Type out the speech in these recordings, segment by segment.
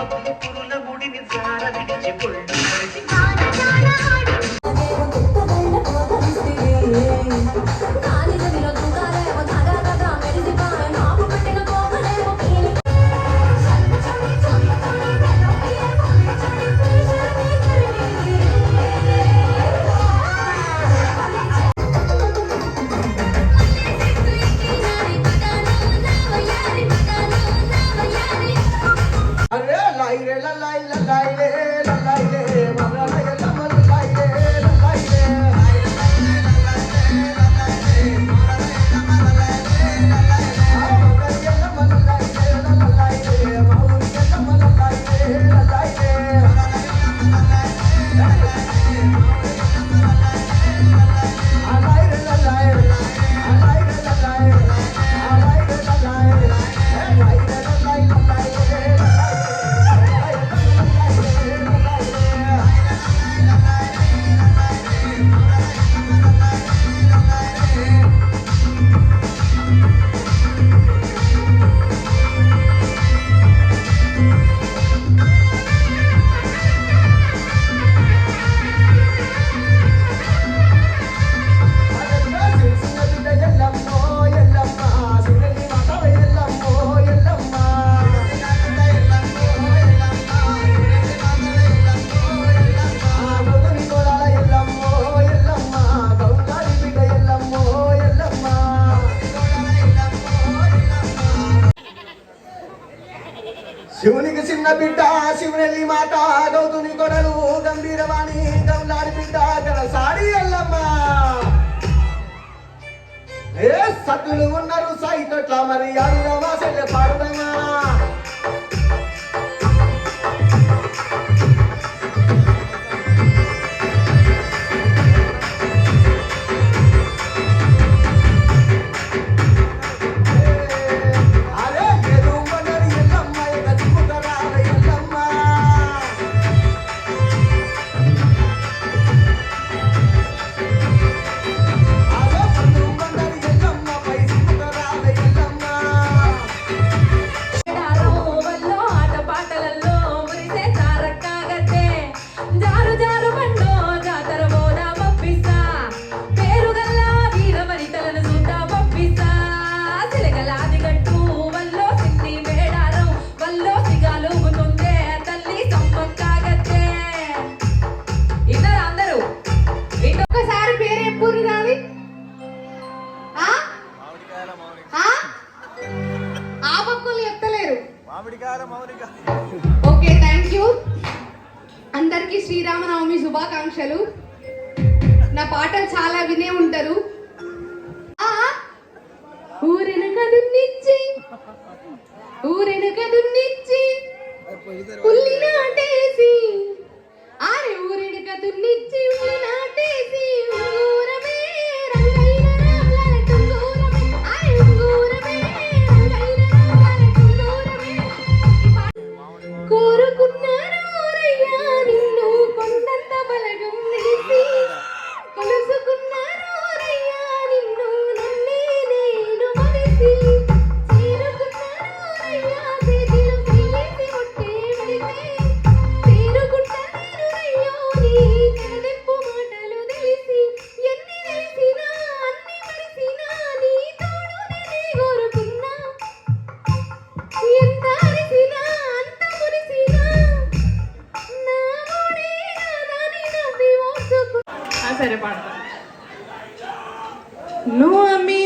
మబ్బు పురుల ముడిని జార విడిచి పొళ్ళు పొడిచి. লাই রে লাই লাই রে লাই রে బిడ్డ శివునెల్లి మాట గౌతుని కొడలు గంభీరవాణి గౌలారి బిడ్డ సాడి ఎల్లమ్మ. ఏ సద్దులు ఉన్నారు సాయితోట్ల మరి ఆరుదమా సెల్లె పాడుదమా? ఓకే థ్యాంక్ యూ అందరికీ శ్రీరామనవమి శుభాకాంక్షలు. నా పాటలు చాలా వినే ఉంటారు. ఆ, ఊరెనక దున్నిచ్చి ఊరెనక దున్నిచ్చి సరే పాడతాను నువ్వు అమ్మి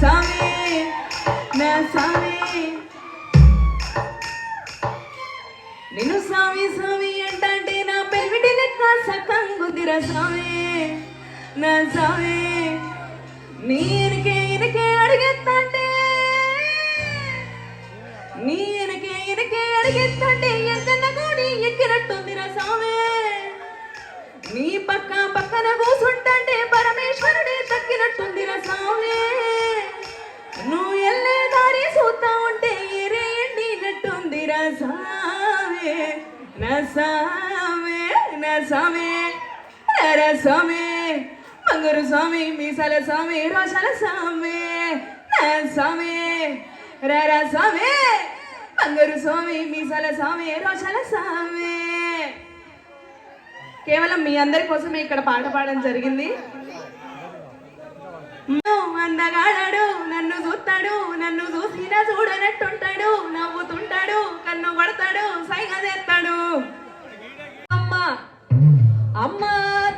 సామే నా సామే నిన్ను సామి సామి అంటే నా పెళ్ళిటి లెక్క సకంగుందిరా సామే. నా సామే నీ ఎనకే అడిగెత్తంటే నీ ఎనకే అడిగెత్తంటే ఎంతన్న కోడి ఎక్కినట్టుందిరా సామే. నీ పక్క పక్కన కూసుంటే పరమేశ్వరుడే తక్కినట్టుందిరా స్వామి ఎండినట్టుందిరా సామే నా స్వామి మంగూరు స్వామి మీసాల స్వామి రోషాల స్వామి. స్వామి రా స్వామి బంగారు స్వామి మీసాల స్వామి రోషాల స్వామి. కేవలం మీ అందరి కోసమే ఇక్కడ పాట పాడడం జరిగింది. అందగాడాడు నన్ను చూస్తాడు నన్ను చూసినా చూడనట్టుంటాడు నవ్వుతుంటాడు కన్ను పడతాడు సైగ చేస్తాడు. అమ్మ అమ్మ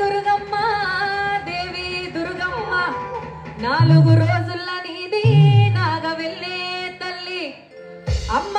దుర్గమ్మ దేవి దుర్గమ్మ నాలుగు రోజుల నీది నాగ వెళ్ళే తల్లి. అమ్మ